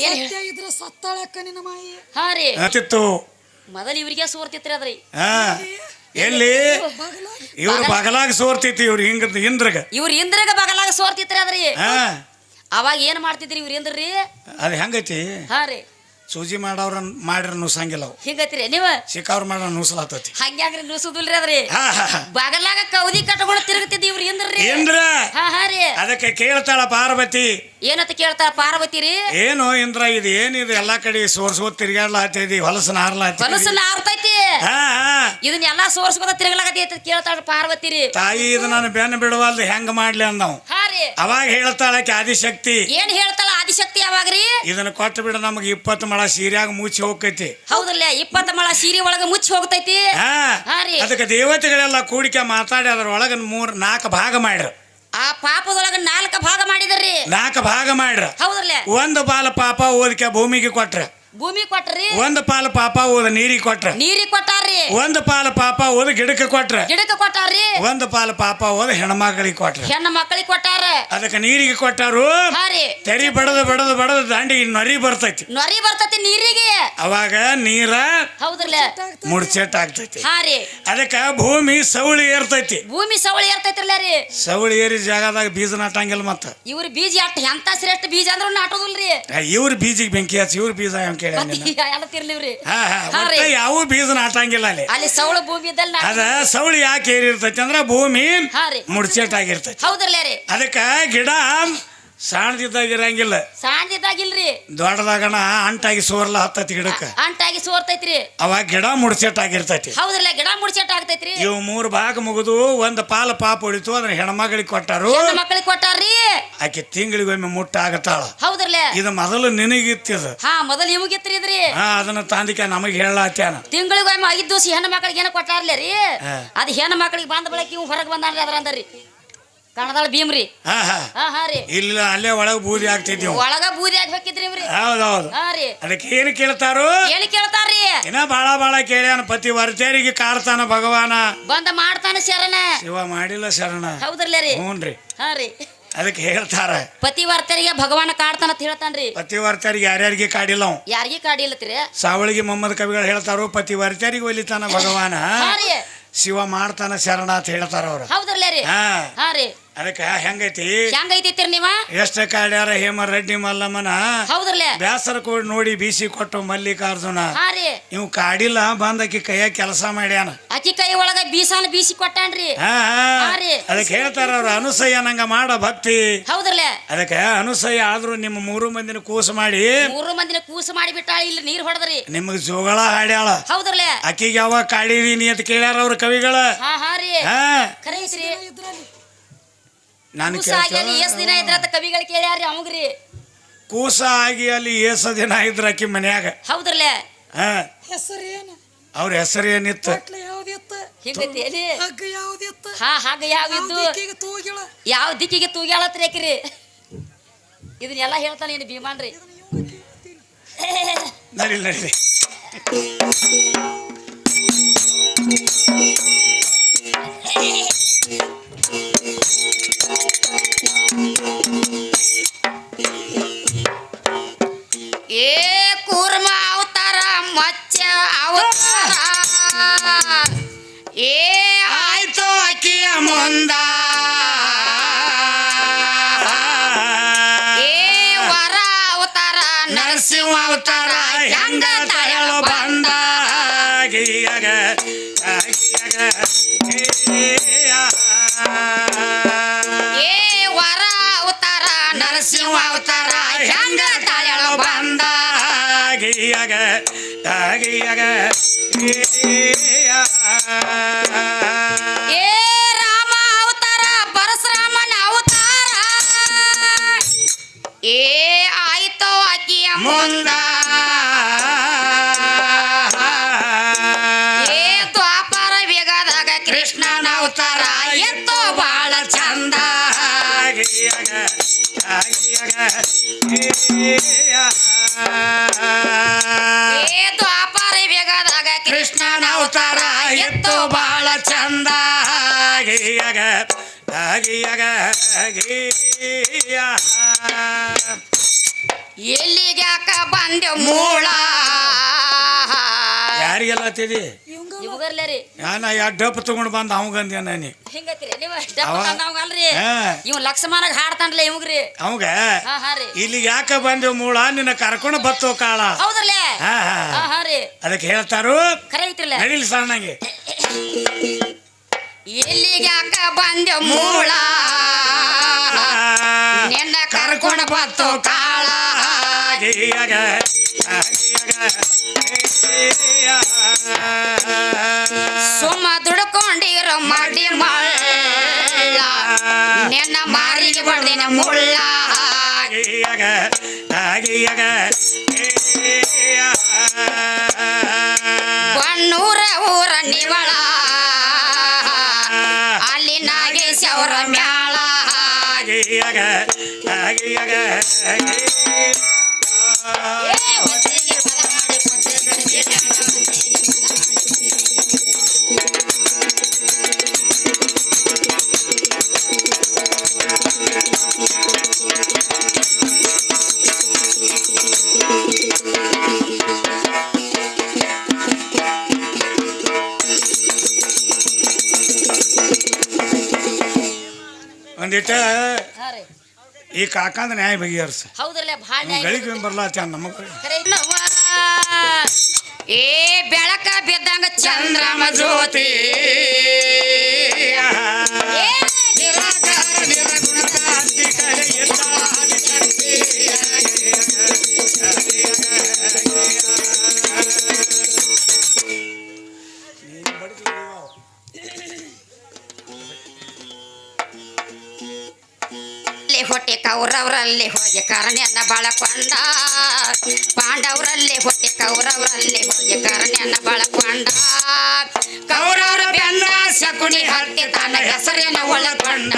ಏನ್ ಹೇಳ ಸತ್ಯ ಇದ್ರ ಸತ್ತಾಳಕ್ಕ ನಿನ್ನ ಮಾಯಿ. ಹಾ ರೀ. ಅತಿತ್ತು ಮೊದಲು ಇವ್ರಿಗೆ ಸೋರ್ತಿತ್ರಿ ಅದ್ರಿ. ಹಾ ಎಲ್ಲಿ? ಬಗಲ ಇವ್ರು ಬಗಲಾಗ ಸೋರ್ತೈತಿ ಇವ್ರು ಹಿಂಗ ಇಂದ್ರಗ ಇವ್ರ ಇಂದ್ರಗ ಬಗಲಾಗ ಸೋರ್ತಿತ್ರಿ ಅದ್ರಿ. ಹಾ. ಅವಾಗ ಏನ್ ಮಾಡ್ತಿದ್ರಿ ಇವ್ರ ಇಂದ್ರಿ ಅದು ಹೆಂಗೈತಿ? ಹಾ ರೀ. ಸೂಜಿ ಮಾಡವ್ರ ಮಾಡ್ರ ನುಸಂಗಿಲ್ಲ ಅವು. ಹಿಂಗೈತ್ರಿ ನೀವ ಸಿಕ್ಕವ್ರ ಮಾಡ್ರ ನುಸಲಾತತಿ. ಹಂಗ್ಯಾಗ್ರಿ ನುಸುದಿಲ್ರಿ ಅದ್ರಿ. ಹಾ ಹಾ ಹಾ. ಬಗಲಾಗ ಕೌದಿ ಕಟ್ಕೊಂಡು ತಿರುಗತಿದ್ ಇವ್ರ ಇಂದ್ರಿ ಇಂದ್ರ ಅದಕ್ಕೆ ಕೇಳ್ತಾಳ ಪಾರ್ವತಿ. ಏನಂತ ಕೇಳ್ತಾಳ ಪಾರ್ವತಿ ರೀ? ಏನು ಇಂದ್ರ ಇದು ಏನಿದು ಎಲ್ಲಾ ಕಡೆ ಸೋರ್ಸ್ಕೋತ್ ತಿರ್ಗಾಡ್ಲಾತೈತಿ ಹೊಲಸನ ಹಾರ್ಲಾತಿ ಆರ್ತೈತಿ ಹಾ ಇದನ್ನೆಲ್ಲಾ ಸೋರ್ಸ್ಕೊತ ತಿರುಗಲಾಗತಿ ಅಂತ ಕೇಳ್ತಾಳ ಪಾರ್ವತಿ ರೀ. ತಾಯಿ ಇದು ನಾನು ಬೆನ್ನ ಬಿಡುವಲ್ದು ಹೆಂಗ ಮಾಡ್ಲಿ ಅಂದವ್. ಅವಾಗ ಹೇಳ್ತಾಳಕ್ಕೆ ಆದಿಶಕ್ತಿ. ಏನ್ ಹೇಳ್ತಾಳ ಆದಿಶಕ್ತಿ ರೀ? ಇದನ್ನ ಕೊಟ್ಟು ಬಿಡ ನಮಗೆ ಇಪ್ಪತ್ತು ಮಳ ಸೀರ್ಯಾಗ ಮುಚ್ಚಿ ಹೋಗ್ತೈತಿ. ಹೌದಲ್ಲ ಇಪ್ಪತ್ತು ಮಳ ಸೀರೆ ಒಳಗ ಮುಚ್ಚಿ ಹೋಗ್ತೈತಿ. ಅದಕ್ಕೆ ದೇವತೆಗಳೆಲ್ಲ ಕೂಡಿಕೆ ಮಾತಾಡಿ ಅದ್ರ ಒಳಗ ಮೂರ್ ನಾಲ್ಕು ಭಾಗ ಮಾಡ್ರ. ಆ ಪಾಪದೊಳಗ ನಾಲ್ಕ ಭಾಗ ಮಾಡಿದ್ರಿ. ನಾಲ್ಕು ಭಾಗ ಮಾಡ್ರ. ಹೌದ್ರಲ್ಲ? ಒಂದು ಬಾಲ ಪಾಪ ಓದಿಕೆ ಭೂಮಿಗೆ ಕೊಟ್ರ. ಭೂಮಿ ಕೊಟ್ರಿ. ಒಂದು ಪಾಲ ಪಾಪ ಓದ ನೀರಿಗೆ ಕೊಟ್ರ. ನೀರಿಗೆ ಕೊಟ್ಟಾರ್ರಿ. ಒಂದು ಪಾಲ ಪಾಪ ಹೋದ ಗಿಡಕ್ಕೆ ಕೊಟ್ರ. ಗಿಡಕ್ಕೆ ಕೊಟ್ಟಾರ್ರಿ. ಒಂದು ಪಾಲ ಪಾಪ ಓದ ಹೆಣ್ಮಕ್ಳಿಗೆ ಕೊಟ್ರ. ಹೆಣ್ಣ ಮಕ್ಕಳಿಗೆ ಕೊಟ್ಟಾರ. ಅದಕ್ಕೆ ನೀರಿಗೆ ಕೊಟ್ಟಾರು. ಹಾರಿ ತೆರಿ ಬಡದು ಬಡದು ಬಡದು ದಾಂಡಿ ನರಿ ಬರ್ತೈತಿ. ನೊರಿ ಬರ್ತೈತಿ ನೀರಿಗೆ. ಅವಾಗ ನೀರ ಹೌದ್ರಲ್ಲ. ಮುಡ್ಚೆಟ್ ಆಗ್ತೈತಿ ಹಾರಿ ಅದಕ್ಕೆ ಭೂಮಿ ಸವಳಿ ಏರ್ತೈತಿ. ಭೂಮಿ ಸವಳಿ ಇರ್ತೈತ್ರಲ್ಲ ರೀ. ಸವಳಿ ಏರಿ ಜಾಗದಾಗ ಬೀಜ ನಾಟಂಗಿಲ್ಲ ಮತ್ತ. ಇವ್ರ ಬೀಜ ಅಟ್ ಎಂತ ಶ್ರೇಷ್ಠ ಬೀಜ ಅಂದ್ರೂ ನಾಟೋದಿಲ್ರಿ. ಇವ್ರ ಬೀಜಿಗೆ ಬೆಂಕಿ ಹಚ್ಚಿ ಇವ್ರ ಬೀಜ ಕೇಳ ಯಾವ ಬೀಜ ನಾಟಂಗಿಲ್ಲ ಅಲ್ಲಿ. ಅಲ್ಲಿ ಭೂಮಿ ಇದ್ದಲ್ಲಿ ಅದ ಸೌಳಿ ಯಾಕೆ ಏರಿರ್ತೈತಿ ಅಂದ್ರ ಭೂಮಿ ಮುಡ್ಸೆಟ್ ಆಗಿರ್ತೈತಿ ರೀ. ಅದಕ್ಕ ಗಿಡ ಸಣ್ಣದಿದ್ದಾಗ ಇರಂಗಿಲ್ಲ. ಸಣ್ಣದಿದ್ದಾಗಿಲ್ರಿ ದೊಡ್ಡದಾಗಣ ಅಂಟಾಗಿ ಸೋರ್ಲ ಹತ್ತೈತಿ ಗಿಡಕ್ಕ. ಅಂಟಾಗಿ ಸೋರ್ತೈತ್ರಿ. ಅವಾಗ ಗಿಡ ಮುಡ್ಸೆಟ್ ಆಗಿರ್ತೈತಿ ಹೌದ್ರಲ್ಲ ಗಿಡ ಮುಡ್ಸೆಟ್ ಆಗ್ತೈತ್ರಿ ಇವು ಮೂರು ಭಾಗ ಮುಗಿದು ಒಂದ್ ಪಾಲ ಪಾಪ ಉಳಿತು ಅದನ್ನ ಹೆಣ್ಮಗಳಿಗೆ ಕೊಟ್ಟಾರು. ಮಕ್ಕಳಿಗೆ ಕೊಟ್ಟಾರ್ರಿ. ಆಕೆ ತಿಂಗಳಿಗೊಮ್ಮೆ ಮುಟ್ಟ ಆಗತ್ತಾಳ ಹೌದ್ರಲ್ಲ? ಇದು ಮೊದಲು ನಿನಗಿತ್ತಿದ. ಹಾ ಮೊದಲು ನಿಮಗಿತ್ರಿ ಇದ್ರಿ ಹಾ ಅದನ್ನ ತಾಂದಿಕ ನಮಗೆ ಹೇಳಾತ್ಯಾನ ತಿಂಗಳಿಗೊಮ್ಮೆ ಐದ್ ದಿವಸ ಹೆಣ್ಣು ಮಕ್ಕಳಿಗೆ ಏನೋ ಕೊಟ್ಟಾರ್ಲೆ ರೀ? ಅದು ಹೆಣ್ಣು ಮಕ್ಕಳಿಗೆ ಬಂದ ಬಳಕ ಇವು ಹೊರಗೆ ಬಂದಾನ್ರಿ ಅದ್ರ ಅಂದ್ರಿ. ಕಣದಾಳ ಭೀಮ್ರಿ. ಹಾ ಹಾ. ಹಾ ಹಾ ರೀ. ಇಲ್ಲ ಅಲ್ಲೇ ಒಳಗೆ ಬೂದಿ ಆಗ್ತಿದ್ವಿ ಒಳಗ ಬೂದಿ ಆಗಿ ಇವ್ರಿ. ಹೌದೌದು. ಅದಕ್ಕೆ ಏನು ಕೇಳ್ತಾರು? ಏನು ಕೇಳ್ತಾರ್ರಿ? ಇನ್ನ ಬಾಳ ಬಾಳ ಕೇಳ್ಯಾನ ಪತಿ ವರ್ತೇರಿಗೆ ಕಾಡ್ತಾನ ಭಗವಾನ. ಬಂದ ಮಾಡ್ತಾನ ಶರಣ. ಶಿವ ಮಾಡಿಲ್ಲ ಶರಣ. ಹೌದ್ರಲ್ಲ ರೀ. ಹ್ಞೂನ್ರಿ. ಹಾ ರೀ. ಅದಕ್ಕೆ ಹೇಳ್ತಾರ. ಪತಿವರ್ತರಿಗೆ ಭಗವಾನ ಕಾಡ್ತಾನ ಅಂತ ಹೇಳ್ತಾನ್ರಿ. ಪತಿವಾರ್ತರಿಗೆ ಯಾರ್ಯಾರಿಗೆ ಕಾಡಿಲ್ಲ ಯಾರಿಗೆ ಯಾರಿಗಿ ಕಾಡಿಲ್ಲತ್ರಿ ಸಾವಳಿಗೆ ಮೊಹಮ್ಮದ್ ಕವಿಗಳು ಹೇಳ್ತಾರೋ ಪತಿವಾರ್ತರಿಗೆ ಒಲಿತಾನ ಭಗವಾನ. ಶಿವ ಮಾಡ್ತಾನ ಶರಣ ಅಂತ ಹೇಳ್ತಾರ ಅವ್ರು. ಹೌದ್ರಲ್ಲ ರೀ? ಹಾ. ಹಾ ರೀ. ಅದಕ್ಕೆ ಹೆಂಗೈತಿ? ಹೆಂಗೈತಿ ನೀವ? ಎಷ್ಟ ಕಾಡ್ಯಾರ ಹೇಮ ರೆಡ್ಡಿ ಮಲ್ಲಮ್ಮನ? ಹೌದ್ರಲ್ಲ? ಬ್ಯಾಸರ ಕೂಡ ನೋಡಿ ಬೀಸಿ ಕೊಟ್ಟು ಮಲ್ಲಿಕಾರ್ಜುನ. ಹಾ ರೀ. ಇವ್ ಕಾಡಿಲ್ಲ ಕೈಯ ಕೈಯಾಗ ಕೆಲಸ ಮಾಡ್ಯಾನ. ಅಕ್ಕಿ ಕೈ ಒಳಗ ಬೀಸಾನ ಬೀಸಿ ಕೊಟ್ಟಾನ್ರಿ. ಹಾ ಹಾ. ಹಾ ರೀ. ಅದಕ್ಕೆ ಹೇಳ್ತಾರ ಅವ್ರ ಅನುಸಯ್ಯ ನಂಗ ಮಾಡ ಭಕ್ತಿ. ಹೌದ್ರಲ್ಲೇ? ಅದಕ್ಕೆ ಅನುಸಯ್ಯ ಆದ್ರೂ ನಿಮ್ಮ ಮೂರು ಮಂದಿನ ಕೂಸು ಮಾಡಿ. ಮೂರು ಮಂದಿನ ಕೂಸು ಮಾಡಿ ಬಿಟ್ಟಾಳ ಇಲ್ಲಿ ನೀರ್ ಹೊಡೆದ್ರಿ. ನಿಮಗ್ ಜೋಗಳ ಹಾಡ್ಯಾಳ. ಹೌದ್ರಲ್ಲೇ? ಆಕಿಗೆ ಯಾವಾಗ ಕಾಡಿದೀನಿ ಅಂತ ಕೇಳ್ಯಾರ ಅವ್ರ ಕವಿಗಳ. ಹಾ ಹಾ ರೀ. ಹಾ. ಐತ್ರಿ ಇದ್ರಲ್ಲಿ ನಾನು ಕೂಸ ಆಗಿ ಅಲ್ಲಿ ಎಷ್ಟ್ ದಿನ ಇದ್ರತ್ತ ಕವಿಗಳು ಕೇಳ್ಯಾರಿ ಅವಂಗ್ರಿ ಕೂಸ ಆಗಿ ಅಲ್ಲಿ ಏಸ ದಿನ ಇದ್ರ ಆಕಿ ಮನ್ಯಾಗ. ಹೌದ್ರಲ್ಲ? ಹಾ. ಹೆಸರು ಏನು ಅವ್ರ ಹೆಸರು ಏನಿತ್ತು ಬಟ್ಲ ಯಾವ್ದಿತ್ತ? ಹಿಂಗೈತಿ ಎಲ್ಲಿ? ಹಗ್ಗ ಯಾವ್ದಿತ್ತ? ಹಾ ಹಾಗ ಯಾವ ಇದ್ದು ದಿಕ್ಕಿಗೆ ತೂಗಿಳ? ಯಾವ ದಿಕ್ಕಿಗೆ ತೂಗ್ಯಾಳತ್ರಿ ಆಕಿರಿ ಇದನ್ನೆಲ್ಲ ಹೇಳ್ತಾನೆ ಏನು ಭೀಮಾನ್ರಿ. ನಡೀಲಿ ನಡಿ. ಅಕ್ಕಿಯ ಏ ವರ ಅವತಾರ ನರಸಿಂಹ ಅವತಾರ ಹೆಂಗ ತಯಳು ಬಂದ ಗೀಯಗ ಗೀಯಗ ಗೀಯ. ಏ ವರ ಅವತಾರ ನರಸಿಂಹ ಅವತಾರ ಹೆಂಗ ತಯಳು ಬಂದ ಗೀಯಗ ಗೀಯಗ ಏ ಏ ಅವತಾರ ಎತ್ತೋ ಬಾಳ ಚಂದ. ಏತು ದ್ವಾಪರ ವೇಗದಾಗ ಕೃಷ್ಣನ ಅವತಾರ ಎತ್ತು ಬಾಳ ಚಂದ. ಗೀಯಗ ಗೀಯಗ ಗೀಯ ಎಲ್ಲಿಗ್ಯಾಕ ಬಂದೆ ಮೂಳ? ಯಾರಿಗೆಲ್ಲ ತಿದಿ ಇವಂಗ ಇವುಗರ್ಲೇ ರೀ ಯಾನ ಎರಡು ಡಪ್ ತಗೊಂಡು ಬಂದು ಅವಂಗಂದ್ಯ ನಾನಿ? ಹಿಂಗತ್ರಿ? ನೀವು ಅವ- ಅಲ್ರಿ ಹಾ. ಇವ್ ಲಕ್ಷ್ಮಣಗ್ ಹಾಡ್ತಾನ್ಲ ಇವ್ಗ್ರಿ. ಅವಂಗ? ಹಾ ಹಾ ರೀ. ಇಲ್ಲಿ ಯಾಕೆ ಬಂದೆವು ಮೂಳ? ನಿನ್ನ ಕರ್ಕೊಂಡು ಬತ್ತೋ ಕಾಳ. ಹೌದ್ರಲ್ಲೇ? ಹಾ ಹಾ ಹಾ. ಹಾ ರೀ. ಅದಕ್ಕೆ ಹೇಳ್ತಾರು? ಖರೆ ಐತ್ರಲ್ಲ. ನಡಿಲಿ ಸಣ್ಣಗೆ ಎಲ್ಲಿಗ್ಯಾಕ ಬಂದೆ ಮೂಳ? ನಿನ್ನ ಕರ್ಕೊಂಡು ಬತ್ತು ಕಾಳ. ಆಗಿಯಾಗ, ಆಗಿಯಾಗ, ಏಯ್ಯ. ಮಾರಿಗೆ ಬಡ್ದಿನ ಮುಳ್ಳ ಆಗಿಯಾಗ, ಆಗಿಯಾಗ, ಏಯ್ಯ. ಬಣ್ಣೂರ ಊರ ನಿವಳ ಅಲ್ಲಿ ನಾಗೇಶವರ ಮ್ಯಾಳ ಆಗಿಯಾಗ, ಆಗಿಯಾಗ, ಒಂದಿಟ್ಟ ಹಾ ರೀ. ಈ ಕಾಕಂದ ನ್ಯಾಯ ಬಗೆಹರ್ಸ. ಹೌದಲ್ಲ ಭಾಳ ನ್ಯಾಯ ಗಳಿಗೆ ಬರ್ಲಾತ ನಮಗ. ಏ ಬೆಳಕ ಬಿದ್ದಂಗ ಚಂದ್ರಮ ಜ್ಯೋತಿ. ಹೊಟ್ಟೆ ಕೌರವರಲ್ಲಿ ಹೋಗಿ ಕರ್ಣ್ಯನ ಬಳಕೊಂಡ. ಪಾಂಡವರಲ್ಲಿ ಹೊಟ್ಟೆ ಕೌರವರಲ್ಲಿ ಹೋಗಿ ಕರ್ಣ್ಯನ ಬಳಕೊಂಡ. ಕೌರವರ ಬೆನ್ನ ಶಕುನಿ ಹತ್ತಿ ತನ್ನ ಹೆಸರಿನ ಒಳಗೊಂಡ.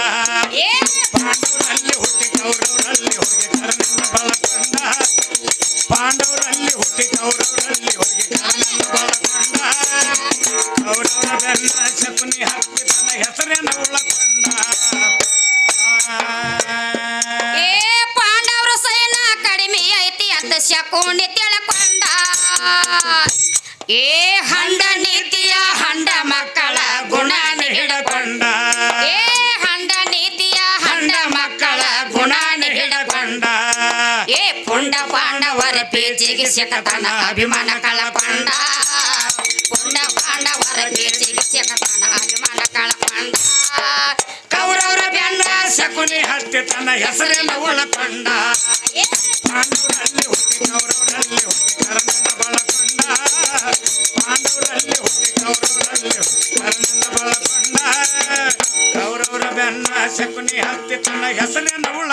ಪಾಂಡವರಲ್ಲಿ ಹುಟ್ಟಿ ಕೌರವರಲ್ಲಿ ಹೋಗಿ ಕರ್ಣ್ಯನ ಬಳಕೊಂಡ. ಪಾಂಡವರಲ್ಲಿ ಹುಟ್ಟಿ ಕೌರವರಲ್ಲಿ ಹೋಗಿ ಕರ್ಣನ ಬಳಕೊಂಡ. ಕೌರವರ ಬೆನ್ನ ಶಕುನಿ ಹತ್ತಿ ತನ್ನ ಹೆಸರನ್ನು ಪುಂಡ, ಪಾಂಡವರ ಪೇಚಿಗೆ ಸಿಕ್ಕತನ ಅಭಿಮಾನ ಕಳಕೊಂಡ ಪುಂಡ, ಪಾಂಡವರ ಪೇಚಿಗೆ ಸಿಕ್ಕತನ ಅಭಿಮಾನ ಕಳಕೊಂಡ ಕೌರವರ ಬೆನ್ನ ಶಕುನಿ ಹತ್ತಿ ತನ್ನ ಹೆಸರೆಲ್ಲ ಒಳ ಪಂಡ ಕೌರವರ ಬೆನ್ನ ಶಕುನಿ ಹತ್ತಿ ತನ್ನ ಹೆಸರೆಲ್ಲ ಒಳ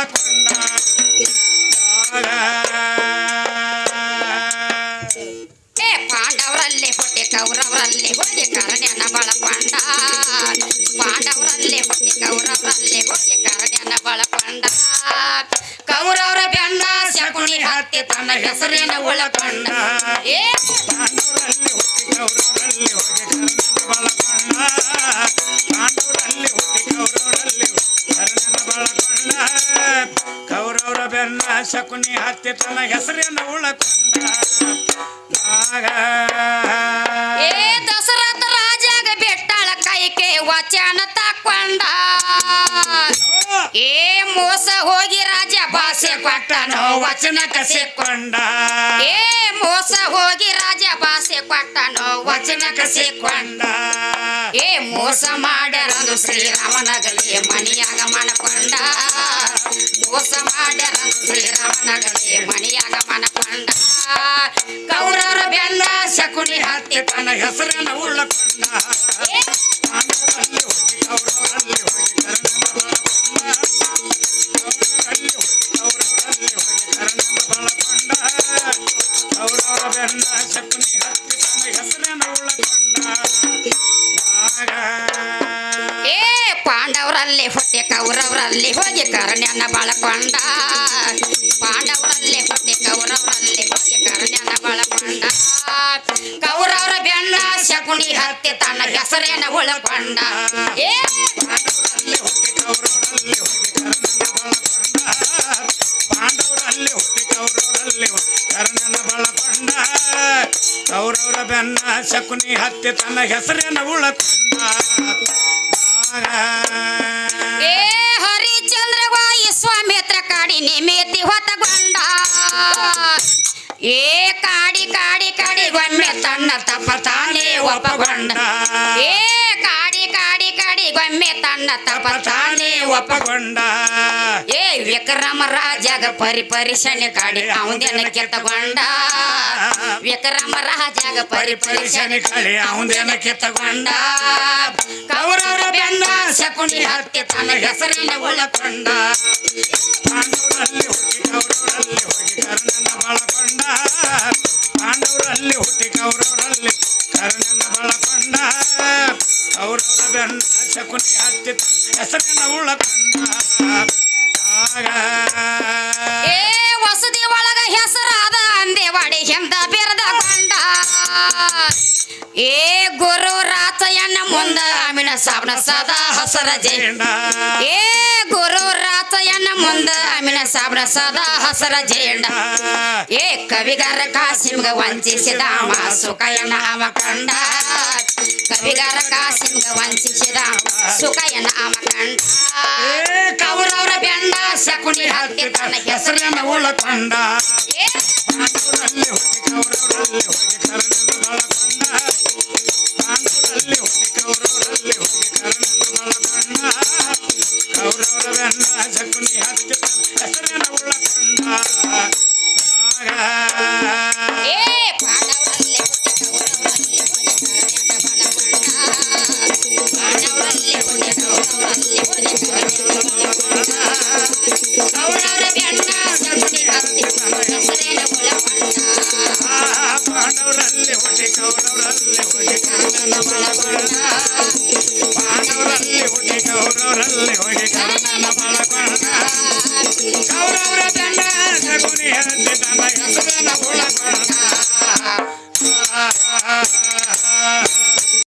ಹತ್ತಿ ತನ್ನ ಹೆಸರಿನ ಒಳಕಂಡ ಏ ಹುಟ್ಟಿ ಹೋಗಿ ಕರ್ಣನ ಹುಟ್ಟಿ ಕರ್ಣನ ಬೆನ್ನ ಶಕುನಿ ಹತ್ತಿ ತನ್ನ ಹೆಸರಿನ ಉಳಕೊಂಡ ಆಗ ಏ ದಶರಥ ರಾಜಾಗ ಬೆಟ್ಟಾಳ ಕೈಕೆ ವಚನ ತಕ್ಕೊಂಡ ಏ ಮೋಸ ಹೋಗಿ ಕೊಟ್ಟನೋ ವಚನ ಕಸಿಕೊಂಡ ಏ ಮೋಸ ಹೋಗಿ ರಾಜ ಭಾಷೆ ಕೊಟ್ಟನೋ ವಚನ ಕಸಿಕೊಂಡ ಏ ಮೋಸ ಮಾಡ್ಯಾರಂದು ಶ್ರೀರಾಮನಗಲಿ ಮನಿಯಾಗ ಮನಕೊಂಡ. ಮೋಸ ಮಾಡ್ಯಾರಂದು ಶ್ರೀರಾಮನಗಲಿ ಮನಿಯಾಗ ಮನಕೊಂಡ. ಕೌರವರ ಬೆನ್ನ ಶಕುನಿ ಹತ್ತಿ ತನ್ನ ಹೆಸರನ್ನು ಪಾಂಡವರಲ್ಲಿ ಹೊಟ್ಟೆ ಕೌರವರಲ್ಲಿ ಹೋಗಿ ಕರ್ಣ್ಯನ ಬಳಕೊಂಡ. ಪಾಂಡವರಲ್ಲಿ ಹೊಟ್ಟೆ ಕೌರವರಲ್ಲಿ ಹೋಗಿ ಕರ್ಣ್ಯನ ಬಳಕೊಂಡ. ಕೌರವರ ಬೆಣ್ಣ ಶಕುನಿ ಹತ್ತಿ ತನ್ನ ಹೆಸರೇನ ಉಳಕೊಂಡ. ಏ! ಕೌರವರ ಬೆನ್ನ ಶಕುನಿ ಹತ್ತಿ ತನ್ನ ಹೆಸರೇನ ಉಳಕೊಂಡ. ಏ ಹರಿಚಂದ್ರ ವಾಯಿ ಸ್ವಾಮಿತ್ರ ಕಾಡಿ ನಿಮಿತಿ ಹೊತ್ತಗೊಂಡ ಏ ಕಾಡಿ ಕಾಡಿ ಕಾಡಿ ಒಮ್ಮೆ ತನ್ನ ತಪ್ಪ ತಾನೇ ಒಪ್ಪಗೊಂಡ ಏ ಗೊಮ್ಮೆ ತನ್ನ ತಪ ತಾನೇ ಒಪ್ಪಗೊಂಡ ಏ ವಿಕ್ರಮ ರಾಜಾಗ ಪರಿ ಪರಿಶನೆ ಕಾಡಿ ಅವನ ಕೆತ್ತಗೊಂಡ. ವಿಕ್ರಮ ರಾಜಾಗ ಪರಿ ಪರಿಶನೆ ಕಾಡಿ ಅವನ ಕೆತ್ತಗೊಂಡ. ಕೌರವರ ಬೆನ್ನ ಶಕುನಿ ಹತ್ತಿ ತನ್ನ ಹೆಸರಿನ ಉಳಕೊಂಡ. ಪಾಂಡವರಲ್ಲಿ ಹುಟ್ಟಿ ಕೌರವರಲ್ಲಿ ಹೋಗಿ ಕರ್ಣನ ಬಳಕೊಂಡ ಪಾಂಡವರಲ್ಲಿ ಹುಟ್ಟಿ ಕೌರವರಲ್ಲಿ ಕರ್ಣನ ಬಳಕೊಂಡ. ಕೌರವರ ಬೆನ್ನ ಶಕುನಿ ತನ್ನ ಹೆಸರಿನ ಆಗ ಏ ವಸತಿ ಒಳಗ ಹೆಸರಾದ ಅಂದೇವಾಡಿ ಹೆಂದ ಬೆರದ ಗೊಂಡ ಏ ಗುರು ರಾತಯ್ಯನ ಮುಂದ ಅಮಿನ ಸಾಬನ ಸದಾ ಹಸರ ಜಯ ಏ ಮುಂದ ಅಮಿನ ಸಾಬ್ರ ಸದಾ ಹಸರ ಜೇಂಡ ಏ ಕವಿಗಾರ ಕಾಸಿಮ್ಗ ವಂಚಿಸಿದ ಅವ ಸುಖಯ ನಾಮ ಕಂಡ. ಕವಿಗಾರ ಕಾಸಿಮ್ಗ ವಂಚಿಸಿದ ಸುಖಯ ನಾಮ ಕಂಡ. ಕೌರವರ ಬೆಂಡ ಶಕುನಿ ಹಾಕಿ ತನ್ನ ಹೆಸರನ್ನ ಉಳಕೊಂಡ ಏ ಪಾಂಡವರಲ್ಲಿ ಹುಟ್ಟಿ ಕೌರವರಲ್ಲಿ ಹೋಗಿ ಕರ್ಣನ ಬಳಕೊಂಡ